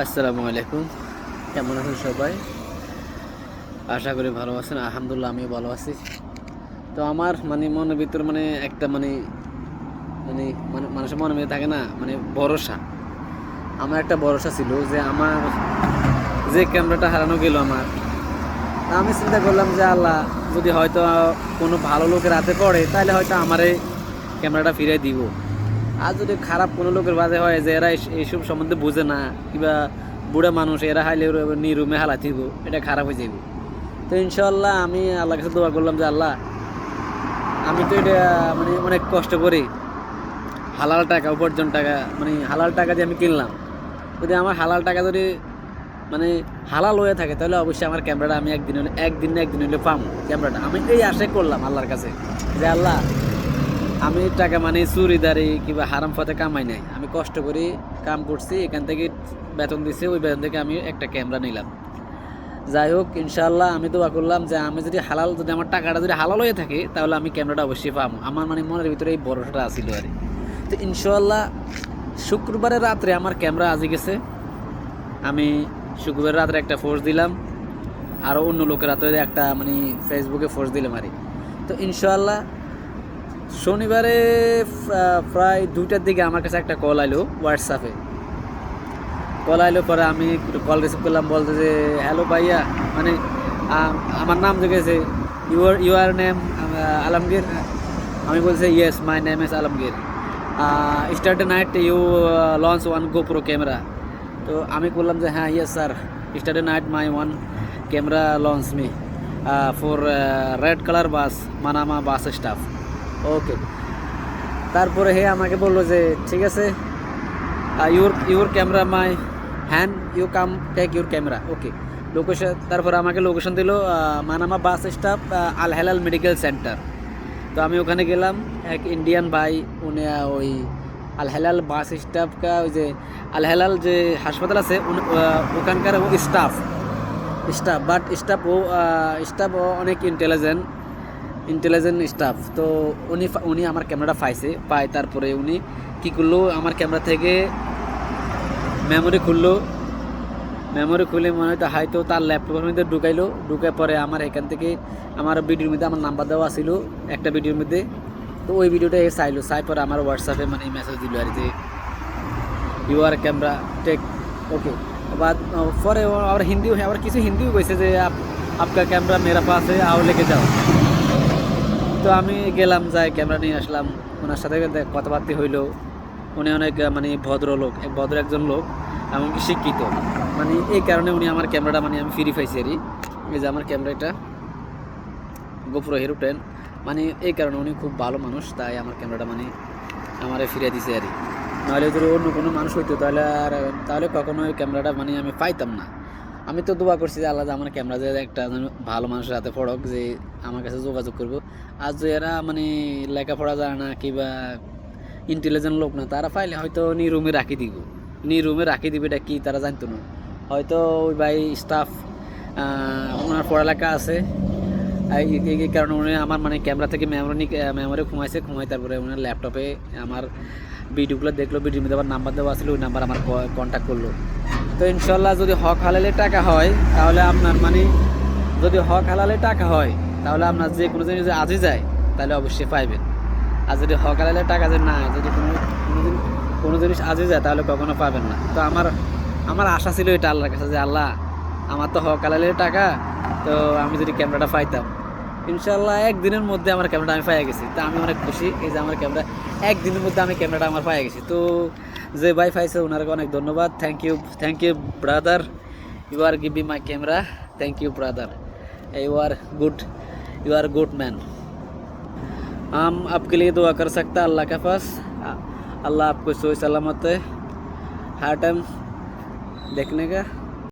আসসালামু আলাইকুম। কেমন আছেন সবাই? আশা করি ভালো আছেন, আলহামদুলিল্লাহ আমিও ভালো আছি। তো আমার মানে মনের ভিতর মানে একটা মানে মানে মানে মানুষের মনে মধ্যে থাকে না মানে ভরসা। আমার একটা ভরসা ছিল যে আমার যে ক্যামেরাটা হারানো গেল আমার আমি চিন্তা করলাম যে আল্লাহ, যদি হয়তো কোনো ভালো লোকের হাতে পড়ে, তাহলে হয়তো আমারে ক্যামেরাটা ফিরে দিব। আর যদি খারাপ কোনো লোকের বাজে হয় যে এরা এইসব সম্বন্ধে বুঝে না, কিংবা বুড়া মানুষ, এরা হাইলে নিরুমে হালা দিব এটা খারাপ হয়ে যাবে তো ইনশাল্লাহ আমি আল্লাহর কাছে দোয়া করলাম যে আল্লাহ, আমি তো এটা মানে অনেক কষ্ট করি। হালাল টাকা, উপার্জন টাকা মানে হালাল টাকা দিয়ে আমি কিনলাম। যদি আমার হালাল টাকা যদি মানে হালাল হয়ে থাকে, তাহলে অবশ্যই আমার ক্যামেরাটা আমি একদিন হলে একদিন না একদিন হলে পাম, ক্যামেরাটা। আমি এই আশাই করলাম আল্লাহর কাছে যে আল্লাহ আমি টাকা মানে চুরিদারি কিংবা হারাম পথে কামাই নাই। আমি কষ্ট করে কাম করছি, এখান থেকে বেতন দিছে, ওই বেতন থেকে আমি একটা ক্যামেরা নিলাম। যাই হোক ইনশাল্লাহ আমি দোয়া করলাম যে আমি যদি হালাল, যদি আমার টাকাটা যদি হালাল হয়ে থাকে, তাহলে আমি ক্যামেরাটা অবশ্যই পাবো। আমার মানে মনের ভিতরে এই ভরসাটা আসিল আর তো ইনশাল্লাহ শুক্রবারের রাত্রে আমার ক্যামেরা আজি গেছে। আমি শুক্রবার রাত্রে একটা ফোর্স দিলাম। আরও অন্য লোকের হাতে একটা মানে ফেসবুকে ফোর্স দিলাম আর তো ইনশাল্লাহ শনিবারে প্রায় দুইটার দিকে আমার কাছে একটা কল আইলো হোয়াটসঅ্যাপে কল আইলো পরে আমি কল রিসিভ করলাম, বলতে যে হ্যালো ভাইয়া। মানে আমার নাম জিজ্ঞেসে ইউর ইউর নেম আলমগীর? আমি বলছি yes my name is Alamgir. Start night you launch one GoPro camera তো আমি বললাম যে হ্যাঁ yes sir start night my one camera launch me for red colour bus Manama bus staff okay তারপরে হে আমাকে বলল যে, ঠিক আছে your your camera my hand you come take your camera okay location তারপরে আমাকে লোকেশন দিল Manama bus staff Al Helal medical centre তো আমি ওখানে গেলাম, এক ইন্ডিয়ান ভাই, উনি ওই আল হেলাল বাস স্টাফকা ওই যে আল হেলাল যে হাসপাতাল আছে ওখানকার স্টাফ স্টাফ বাট স্টাফ ও স্টাফ অনেক ইন্টেলিজেন্ট ইন্টেলিজেন্ট স্টাফ তো উনি উনি আমার ক্যামেরাটা পাইছে পায় তারপরে উনি কী করল, আমার ক্যামেরা থেকে মেমোরি খুললো। মেমোরি খুলে মনে হয়তো হয়তো তার ল্যাপটপের মধ্যে ঢুকাইলো ঢুকে পরে আমার এখান থেকে আমার ভিডিওর মধ্যে আমার নাম্বার দেওয়া ছিল একটা ভিডিওর মধ্যে। তো ওই ভিডিওটা এ চাইলো, চাই পরে আমার হোয়াটসঅ্যাপে মানে মেসেজ দিল আর যে ইউআর ক্যামেরা টেক ওকে বা পরে আবার হিন্দিও, আবার কিছু হিন্দিও কেছে যে আপনার ক্যামেরা মেরা পাশে, আও লেগে যাও। তো আমি গেলাম, যাই ক্যামেরা নিয়ে আসলাম। ওনার সাথে কথাবার্তা হইল। উনি অনেক মানে ভদ্রলোক ভদ্র একজন লোক, এমনকি শিক্ষিত। মানে এই কারণে উনি আমার ক্যামেরাটা মানে আমি ফ্রি পাইছি আর এই যে আমার ক্যামেরাটা গোপ্রো হিরো টেন মানে এই কারণে উনি খুব ভালো মানুষ, তাই আমার ক্যামেরাটা মানে আমারে ফিরে দিছে আর। নাহলে যদি অন্য কোনো মানুষ হইতো, তাহলে আর, তাহলে কখনো ওই ক্যামেরাটা মানে আমি পাইতাম না। আমি তো দোয়া করছি যে আল্লাহ আমার ক্যামেরা যে একটা ভালো মানুষের হাতে পড়ক যে আমার কাছে যোগাযোগ করব। আর যে এরা মানে লেখাপড়া জানে না কিংবা ইন্টেলিজেন্ট লোক না, তারা পাইলে হয়তো নি রুমে রাখি দিব। নি রুমে রাখি দিবে, এটা কি তারা জানতো না। হয়তো ওই ভাই স্টাফ ওনার পড়ালেখা আছে। এই কারণে উনি আমার মানে ক্যামেরা থেকে মেমোরি মেমোরি ঘুমাইছে, ঘুমাই তারপরে ওনার ল্যাপটপে আমার ভিডিওগুলো দেখল ভিডিওর মধ্যে আবার নাম্বার দেওয়া ছিল, ওই নাম্বার আমার কন্ট্যাক্ট করল। তো ইনশাল্লাহ যদি হক হালালে টাকা হয়, তাহলে আপনার মানে যদি হক হালালে টাকা হয়, তাহলে আপনার যে কোনো জিনিস যদি আজই যায়, তাহলে অবশ্যই পাইবেন। আর যদি হক হালালে টাকা যে না যদি কোনো কোনো দিন কোনো জিনিস আজই যায়, তাহলে কখনো পাবেন না। তো আমার আমার আশা ছিল এটা আল্লাহর কাছে যে, আল্লাহ, আমার তো হক হালালে টাকা, তো আমি যদি ক্যামেরাটা পাইতাম। ইনশাল্লাহ একদিনের মধ্যে আমার ক্যামেরাটা আমি পাই গেছি। তো আমি অনেক খুশি এই যে আমার ক্যামেরা, একদিনের মধ্যে আমি ক্যামেরাটা আমার পাই গেছি। তো যে ভাই পাইছে ওনারকে অনেক ধন্যবাদ thank you thank you brother you are giving my camera thank you brother you are good you are good man हम आपके लिए दुआ कर सकता है अल्लाह के पास अल्लाह आपको सोई सलामत है हर टाइम देखने का